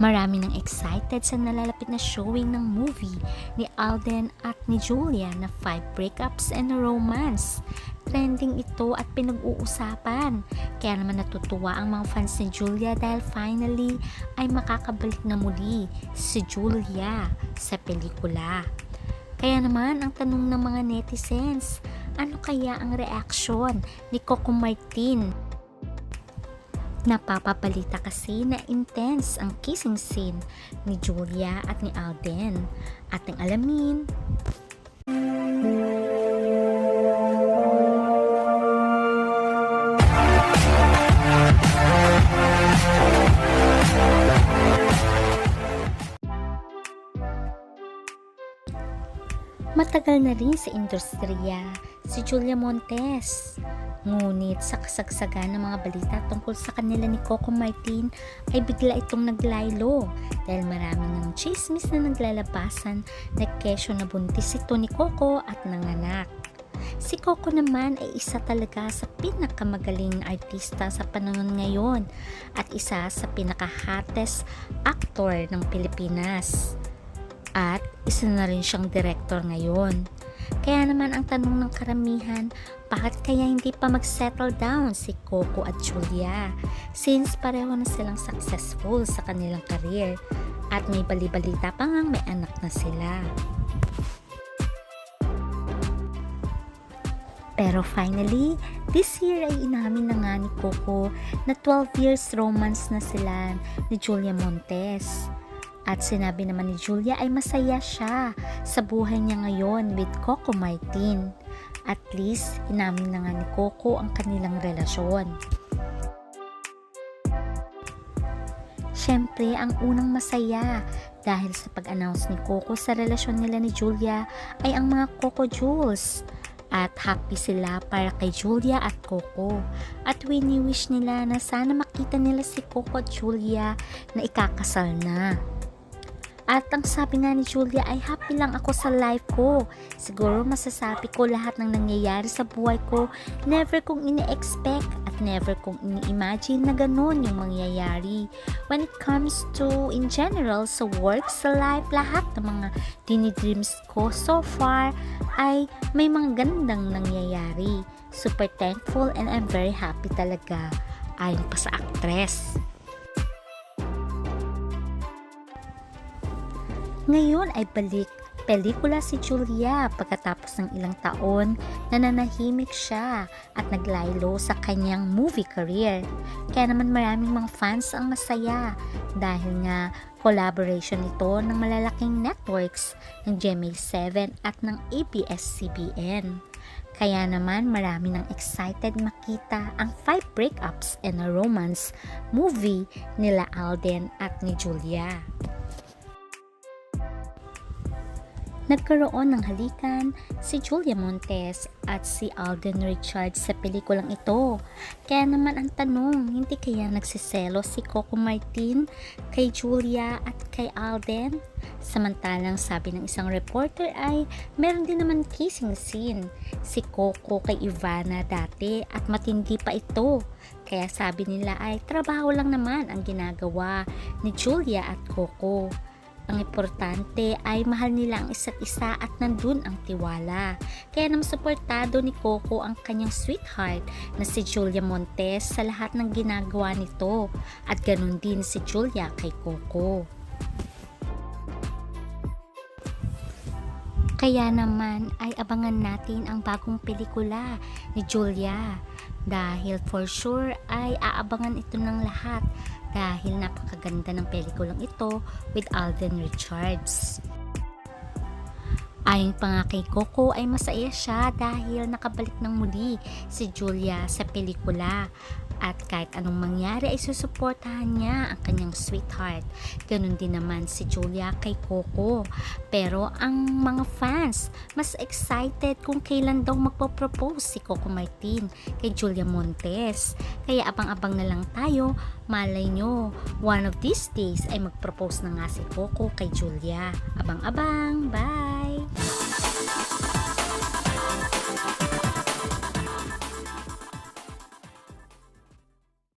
Marami nang excited sa nalalapit na showing ng movie ni Alden at ni Julia na Five Breakups and Romance. Trending ito at pinag-uusapan. Kaya naman natutuwa ang mga fans ni Julia dahil finally ay makakabalik na muli si Julia sa pelikula. Kaya naman ang tanong ng mga netizens, ano kaya ang reaksyon ni Coco Martin Napapabalita kasi na intense ang kissing scene ni Julia at ni Alden. Ating alamin. Matagal na rin sa industriya si Julia Montes. Ngunit sa kasagsagan ng mga balita tungkol sa kanila ni Coco Martin ay bigla itong naglaylo dahil marami ng chismis na naglalabasan na kesyo na buntis ito ni Coco at nanganak. Si Coco naman ay isa talaga sa pinakamagaling artista sa panahon ngayon at isa sa pinaka-hottest actor ng Pilipinas. At isa na rin siyang director ngayon. Kaya naman ang tanong ng karamihan, bakit kaya hindi pa mag-settle down si Coco at Julia? Since pareho na silang successful sa kanilang career at may balibalita pa ngang may anak na sila. Pero finally, this year ay inamin na nga ni Coco na 12 years romance na sila ni Julia Montes. At sinabi naman ni Julia ay masaya siya sa buhay niya ngayon with Coco Martin. At least, inamin na nga ni Coco ang kanilang relasyon. Siyempre, ang unang masaya dahil sa pag-announce ni Coco sa relasyon nila ni Julia ay ang mga Coco Jewels. At happy sila para kay Julia at Coco. At wini-wish nila na sana makita nila si Coco at Julia na ikakasal na. At ang sabi nga ni Julia ay happy lang ako sa life ko. Siguro masasabi ko lahat ng nangyayari sa buhay ko, never kong ini-expect at never kong ini-imagine na ganun yung mangyayari. When it comes to, in general, sa work, sa life, lahat ng mga dinidreams ko so far ay may mga gandang nangyayari. Super thankful and I'm very happy talaga. Ayon pa sa actress. Ngayon ay balik pelikula si Julia pagkatapos ng ilang taon na nanahimik siya at naglaylo sa kanyang movie career. Kaya naman maraming mga fans ang masaya dahil nga collaboration ito ng malalaking networks ng GMA7 at ng ABS-CBN. Kaya naman marami nang excited makita ang Five Breakups and a Romance movie nila Alden at ni Julia. Nagkaroon ng halikan si Julia Montes at si Alden Richards sa pelikulang ito. Kaya naman ang tanong, hindi kaya nagsiselo si Coco Martin kay Julia at kay Alden? Samantalang sabi ng isang reporter ay meron din naman kissing scene si Coco kay Ivana dati at matindi pa ito. Kaya sabi nila ay trabaho lang naman ang ginagawa ni Julia at Coco. Ang importante ay mahal nila ang isa't isa at nandun ang tiwala. Kaya naman suportado ni Coco ang kanyang sweetheart na si Julia Montes sa lahat ng ginagawa nito at ganun din si Julia kay Coco. Kaya naman ay abangan natin ang bagong pelikula ni Julia dahil for sure ay aabangan ito ng lahat dahil napakaganda ng pelikulang ito with Alden Richards. Ayon pa nga kay Coco ay masaya siya dahil nakabalik ng muli si Julia sa pelikula at kahit anong mangyari ay susuportahan niya ang kanyang sweetheart. Ganon din naman si Julia kay Coco. Pero ang mga fans mas excited kung kailan daw magpo-propose si Coco Martin kay Julia Montes. Kaya abang-abang na lang tayo, malay nyo, one of these days ay mag-propose na nga si Coco kay Julia. Abang-abang, bye!